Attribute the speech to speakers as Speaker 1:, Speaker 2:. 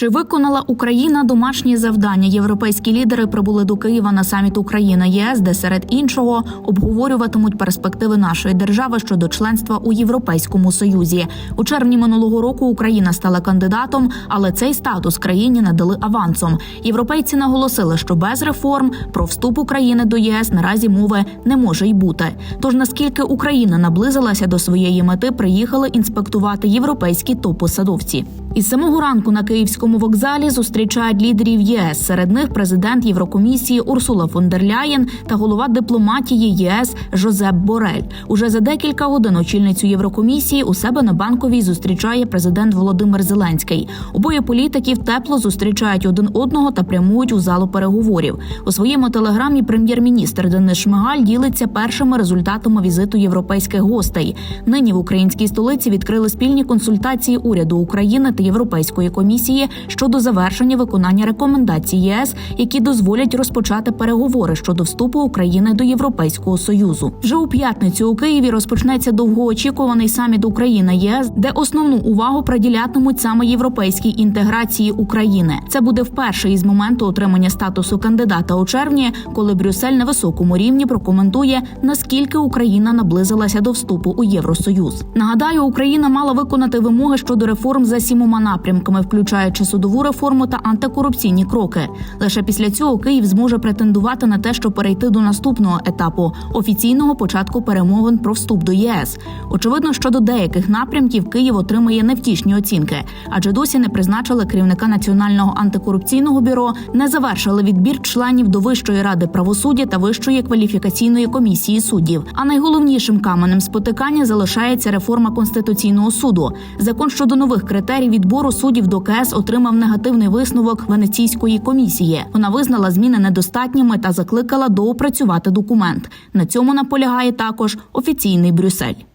Speaker 1: Чи виконала Україна домашні завдання? Європейські лідери прибули до Києва на саміт Україна ЄС, де серед іншого обговорюватимуть перспективи нашої держави щодо членства у Європейському Союзі. У червні минулого року Україна стала кандидатом, але цей статус країні надали авансом. Європейці наголосили, що без реформ про вступ України до ЄС наразі мови не може й бути. Тож наскільки Україна наблизилася до своєї мети, приїхали інспектувати європейські топ-посадовці. Із самого ранку на київському вокзалі зустрічають лідерів ЄС. Серед них президент Єврокомісії Урсула фон дер Ляєн та голова дипломатії ЄС Жозеп Борель. Уже за декілька годин очільницю Єврокомісії у себе на банковій зустрічає президент Володимир Зеленський. Обоє політиків тепло зустрічають один одного та прямують у залу переговорів. У своєму телеграмі прем'єр-міністр Денис Шмигаль ділиться першими результатами візиту європейських гостей. Нині в українській столиці відкрили спільні консультації уряду України та Європейської комісії щодо завершення виконання рекомендацій ЄС, які дозволять розпочати переговори щодо вступу України до Європейського союзу. Вже у п'ятницю у Києві розпочнеться довгоочікуваний саміт Україна ЄС, де основну увагу приділятимуть саме європейській інтеграції України. Це буде вперше із моменту отримання статусу кандидата у червні, коли Брюссель на високому рівні прокоментує наскільки Україна наблизилася до вступу у Євросоюз. Нагадаю, Україна мала виконати вимоги щодо реформ за сімома напрямками, включаючи судову реформу та антикорупційні кроки. Лише після цього Київ зможе претендувати на те, щоб перейти до наступного етапу офіційного початку перемовин про вступ до ЄС. Очевидно, що до деяких напрямків Київ отримає невтішні оцінки, адже досі не призначили керівника національного антикорупційного бюро, не завершили відбір членів до Вищої ради правосуддя та Вищої кваліфікаційної комісії суддів. А найголовнішим каменем спотикання залишається реформа конституційного суду. Закон щодо нових критерій відбору суддів до КС отримав негативний висновок Венеційської комісії. Вона визнала зміни недостатніми та закликала доопрацювати документ. На цьому наполягає також офіційний Брюссель.